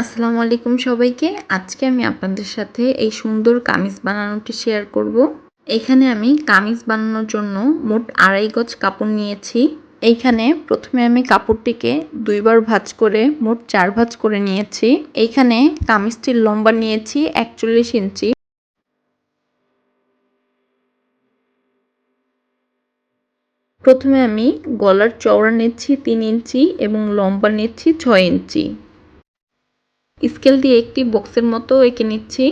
আসসালামু আলাইকুম সবাইকে। আজকে আমি আপনাদের সাথে এই সুন্দর কামিজ বানানোটি শেয়ার করব। এখানে আমি কামিজ বানানোর জন্য মোট আড়াই গজ কাপড় নিয়েছি। এইখানে প্রথমে আমি কাপড়টিকে দুইবার ভাঁজ করে মোট চার ভাঁজ করে নিয়েছি। এইখানে কামিজটির লম্বা নিয়েছি একচল্লিশ ইঞ্চি। প্রথমে আমি গলার চওড়া নিচ্ছি তিন ইঞ্চি এবং লম্বা নিচ্ছি ছয় ইঞ্চি। স্কেল দিয়ে একটি বক্সের মতো এঁকে নিচ্ছি।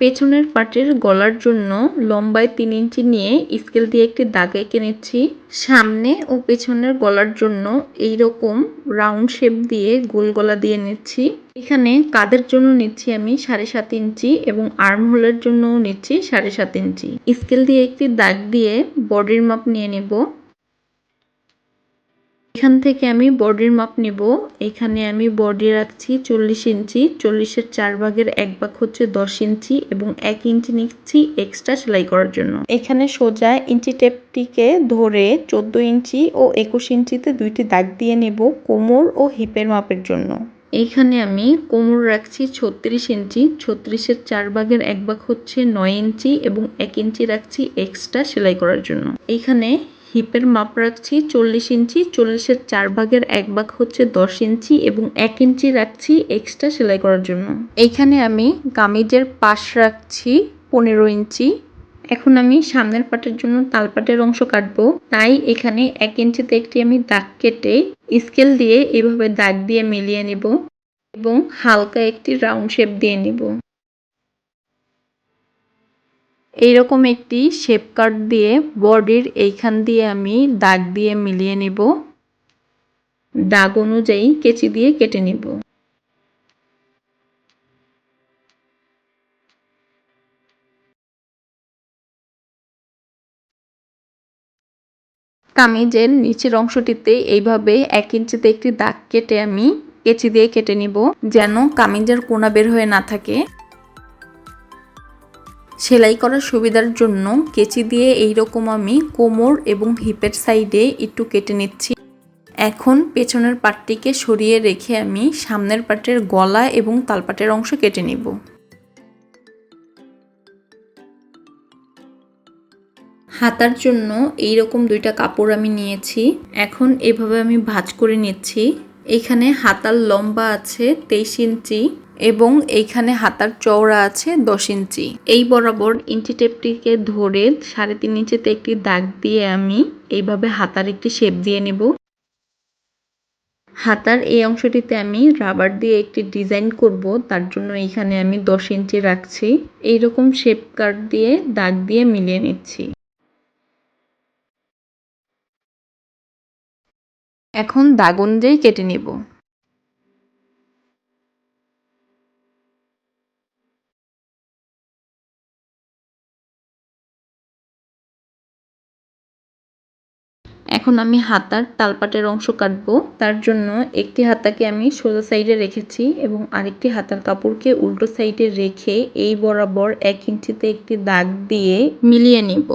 পেছনের পাটের গলার জন্য লম্বায় তিন ইঞ্চি নিয়ে স্কেল দিয়ে একটি দাগ এঁকে নিচ্ছি। সামনে ও পেছনের গলার জন্য এই রকম রাউন্ড শেপ দিয়ে গোল গলা দিয়ে নিচ্ছি। এখানে কাদের জন্য নিচ্ছি আমি সাড়ে সাত ইঞ্চি এবং আর্মহোলের জন্যও নিচ্ছি সাড়ে সাত ইঞ্চি। স্কেল দিয়ে একটি দাগ দিয়ে বডির মাপ নিয়ে নেব। এখান থেকে আমি বডির মাপ নিব। এখানে আমি বডি রাখছি চল্লিশ ইঞ্চি। চল্লিশের চার ভাগের এক ভাগ হচ্ছে দশ ইঞ্চি এবং এক ইঞ্চি নিচ্ছি এক্সট্রা সেলাই করার জন্য। এখানে সোজা ইঞ্চি টেপটিকে ধরে চোদ্দ ইঞ্চি ও একুশ ইঞ্চিতে দুইটি দাগ দিয়ে নেব কোমর ও হিপের মাপের জন্য। এইখানে আমি কোমর রাখছি ছত্রিশ ইঞ্চি। ছত্রিশের চার ভাগের এক ভাগ হচ্ছে নয় ইঞ্চি এবং এক ইঞ্চি রাখছি এক্সট্রা সেলাই করার জন্য। এইখানে হিপের মাপ রাখছি চল্লিশ ইঞ্চি, চল্লিশের চার ভাগের এক ভাগ হচ্ছে দশ ইঞ্চি এবং এক ইঞ্চি রাখছি এক্সট্রা সেলাই করার জন্য। এইখানে আমি কামিজের পাশ রাখছি পনেরো ইঞ্চি। এখন আমি সামনের পাটের জন্য তালপাটের অংশ কাটবো। তাই এখানে এক ইঞ্চিতে একটি আমি দাগ কেটে স্কেল দিয়ে এভাবে দাগ দিয়ে মিলিয়ে নিব এবং হালকা একটি রাউন্ড শেপ দিয়ে নিব। এইরকম একটি শেপ কাট দিয়ে বডির এইখান দিয়ে আমি দাগ দিয়ে মিলিয়ে নিব। দাগ অনুযায়ী কেচি দিয়ে কেটে নিব। কামিজের নিচের অংশটিতে এইভাবে এক ইঞ্চিতে একটি দাগ কেটে আমি কেচি দিয়ে কেটে নিব, যেন কামিজের কোনা বের হয়ে না থাকে। সেলাই করার সুবিধার জন্য কেচি দিয়ে এই রকম আমি কোমর এবং হিপের সাইডে একটু কেটে নিচ্ছি। এখন পেছনের পাটটিকে সরিয়ে রেখে আমি সামনের পাটের গলা এবং তালপাটের অংশ কেটে নিব। হাতার জন্য এই রকম দুইটা কাপড় আমি নিয়েছি। এখন এভাবে আমি ভাজ করে নিচ্ছি। এখানে হাতার লম্বা আছে তেইশ ইঞ্চি। এবং এইখানে হাতার চওড়া আছে দশ ইঞ্চি। এই বরাবর ইঞ্চি টেপটিকে ধরে সাড়ে তিন ইঞ্চিতে একটি দাগ দিয়ে আমি এইভাবে হাতার একটি শেপ দিয়ে নেব। হাতার এই অংশটিতে আমি রাবার দিয়ে একটি ডিজাইন করব, তার জন্য এইখানে আমি দশ ইঞ্চি রাখছি। এইরকম শেপ কাট দিয়ে দাগ দিয়ে মিলিয়ে নিচ্ছি। এখন দাগ অনুযায়ী কেটে নেব। এখন আমি হাতার তালপাটের অংশ কাটব। তার জন্য একটি হাতাকে আমি সোজা সাইডে রেখেছি এবং আরেকটি হাতার কাপড়কে উল্টো সাইডে রেখে এই বরাবর এক ইঞ্চিতে একটি দাগ দিয়ে মিলিয়ে নেব।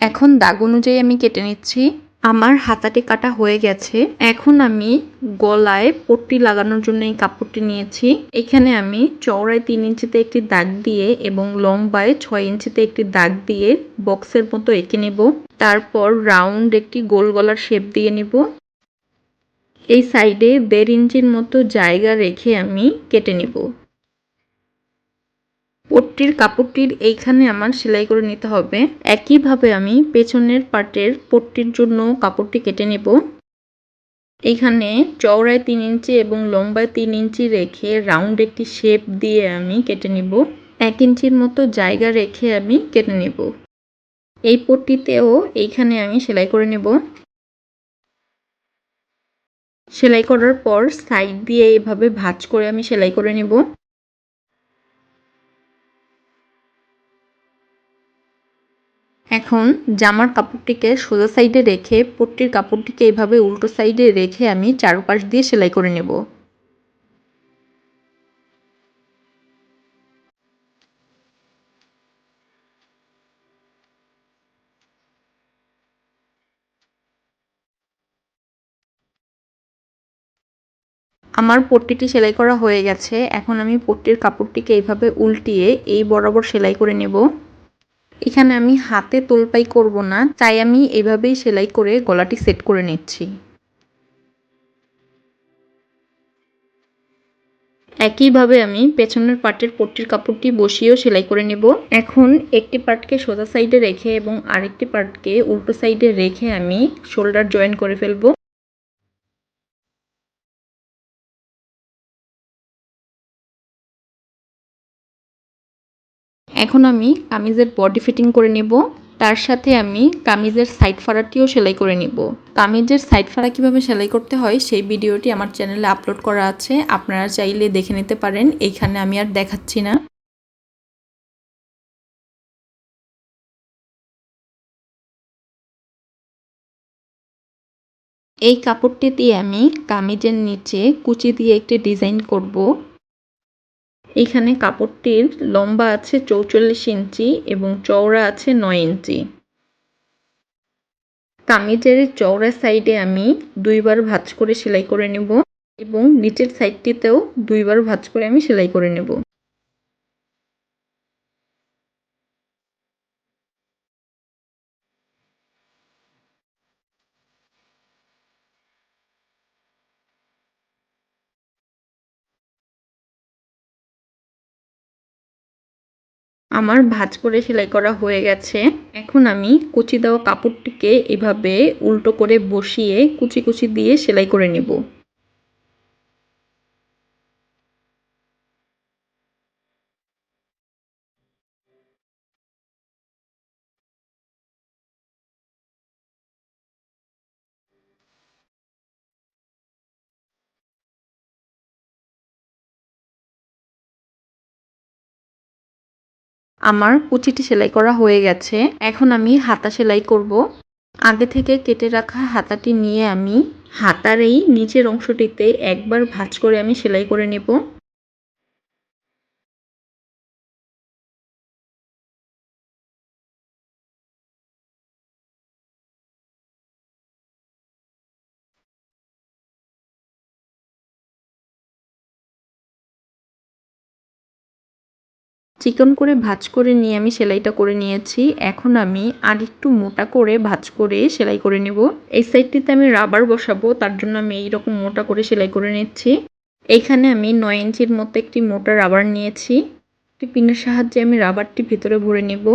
এখন দাগ অনুযায়ী আমি কেটে নিচ্ছি। আমার হাতাটি কাটা হয়ে গেছে। এখন আমি গলায় পট্টি লাগানোর জন্য এই কাপড়টি নিয়েছি। এখানে আমি চওড়ায় তিন ইঞ্চিতে একটি দাগ দিয়ে এবং লম্বায় ছয় ইঞ্চিতে একটি দাগ দিয়ে বক্সের মতো এঁকে নেব। তারপর রাউন্ড একটি গোল গলার শেপ দিয়ে নেব। এই সাইডে দেড় ইঞ্চির মতো জায়গা রেখে আমি কেটে নেব। পট্টির কাপড়টির এইখানে আমার সেলাই করে নিতে হবে। একইভাবে আমি পেছনের পার্টের পট্টির জন্য কাপড়টি কেটে নেব। এখানে চওড়ায় তিন ইঞ্চি এবং লম্বায় তিন ইঞ্চি রেখে রাউন্ড একটি শেপ দিয়ে আমি কেটে নেব। এক ইঞ্চির মতো জায়গা রেখে আমি কেটে নেব। এই পট্টিতেও এইখানে আমি সেলাই করে নেব। সেলাই করার পর সাইড দিয়ে এভাবে ভাঁজ করে আমি সেলাই করে নেব। এখন জামার কাপড়টিকে সোজা সাইডে রেখে পট্টির কাপড়টিকে এভাবে উল্টো সাইডে রেখে আমি চারপাশ দিয়ে সেলাই করে নেব। আমার পট্টিটি সেলাই করা হয়ে গেছে, এখন আমি পট্টির কাপড়টিকে এইভাবে উল্টিয়ে এই বরাবর সেলাই করে নেব। এখানে আমি হাতে তোলপাই করব না, তাই আমি এভাবেই সেলাই করে গলাটি সেট করে নিচ্ছি। একইভাবে আমি পেছনের পার্টের পট্টির কাপড়টি বসিয়েও সেলাই করে নেব। এখন একটি পার্টকে সোজা সাইডে রেখে এবং আরেকটি পার্টকে উল্টো সাইডে রেখে আমি শোল্ডার জয়েন করে ফেলব। এখন আমি কামিজের বডি ফিটিং করে নেব। তার সাথে আমি কামিজের সাইড ফাড়াটিও সেলাই করে নিব। কামিজের সাইড ফাড়া কীভাবে সেলাই করতে হয়, সেই ভিডিওটি আমার চ্যানেলে আপলোড করা আছে। আপনারা চাইলে দেখে নিতে পারেন। এইখানে আমি আর দেখাচ্ছি না। এই কাপড়টি দিয়ে আমি কামিজের নিচে কুচি দিয়ে একটি ডিজাইন করব। এখানে কাপড়টির লম্বা আছে চৌচল্লিশ ইঞ্চি এবং চওড়া আছে নয় ইঞ্চি। কামিজের চওড়া সাইডে আমি দুইবার ভাঁজ করে সেলাই করে নেব এবং নিচের সাইডটিতেও দুইবার ভাঁজ করে আমি সেলাই করে নেব। আমার ভাঁজ করে সেলাই করা হয়ে গেছে। এখন আমি কুচি দেওয়া কাপড়টিকে এভাবে উল্টো করে বসিয়ে কুচি কুচি দিয়ে সেলাই করে নেব। আমার কুচিটি সেলাই করা হয়ে গেছে। এখন আমি হাতা সেলাই করব। আগে থেকে কেটে রাখা হাতাটি নিয়ে আমি হাতার এই নিচের অংশটিতে একবার ভাঁজ করে আমি সেলাই করে নেব। চিকন করে ভাজ করে নিয়ে আমি সেলাইটা করে নিয়েছি। এখন আমি আর একটু মোটা করে ভাজ করে সেলাই করে নেব। এই সাইডটিতে আমি রাবার বসাবো, তার জন্য আমি এইরকম মোটা করে সেলাই করে নিচ্ছি। এইখানে আমি নয় ইঞ্চির মতো একটি মোটা রাবার নিয়েছি। একটি পিনের সাহায্যে আমি রাবারটি ভিতরে ভরে নেব।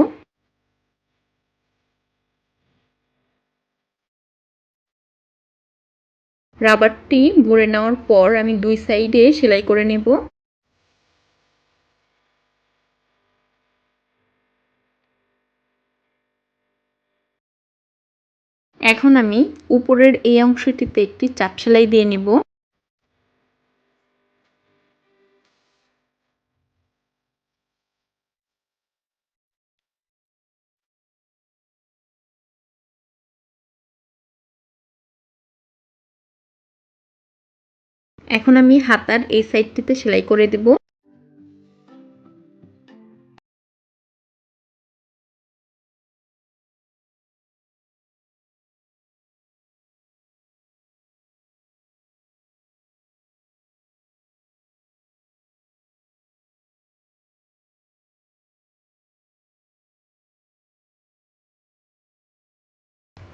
রাবারটি ভরে নেওয়ার পর আমি দুই সাইডে সেলাই করে নেব। এখন আমি উপরের এই অংশটিতে একটি চাপ সেলাই দিয়ে নিব। এখন আমি হাতার এই সাইডটিতে সেলাই করে দেব।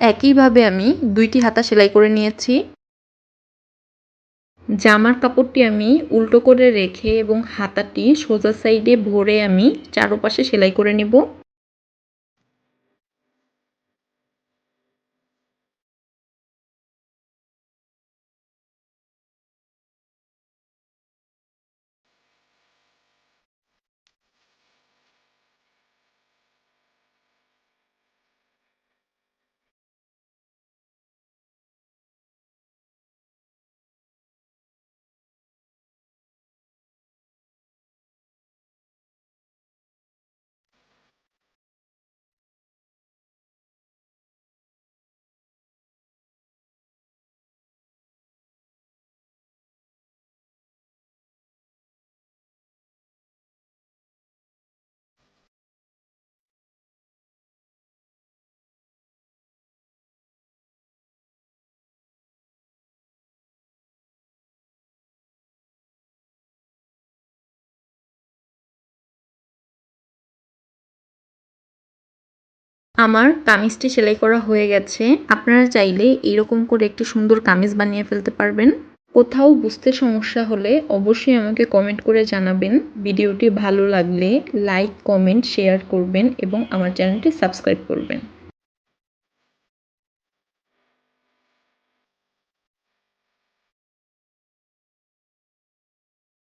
একইভাবে আমি দুইটি হাতা সেলাই করে নিয়েছি। জামার কাপড়টি আমি উল্টো করে রেখে এবং হাতাটি সোজা সাইডে ভরে আমি চারোপাশে সেলাই করে নেব। আমার কামিজটি সেলাই করা হয়ে গেছে। আপনারা চাইলে এরকম করে একটি সুন্দর কামিজ বানিয়ে ফেলতে পারবেন। কোথাও বুঝতে সমস্যা হলে অবশ্যই আমাকে কমেন্ট করে জানাবেন। ভিডিওটি ভালো লাগলে লাইক কমেন্ট শেয়ার করবেন এবং আমার চ্যানেলটি সাবস্ক্রাইব করবেন।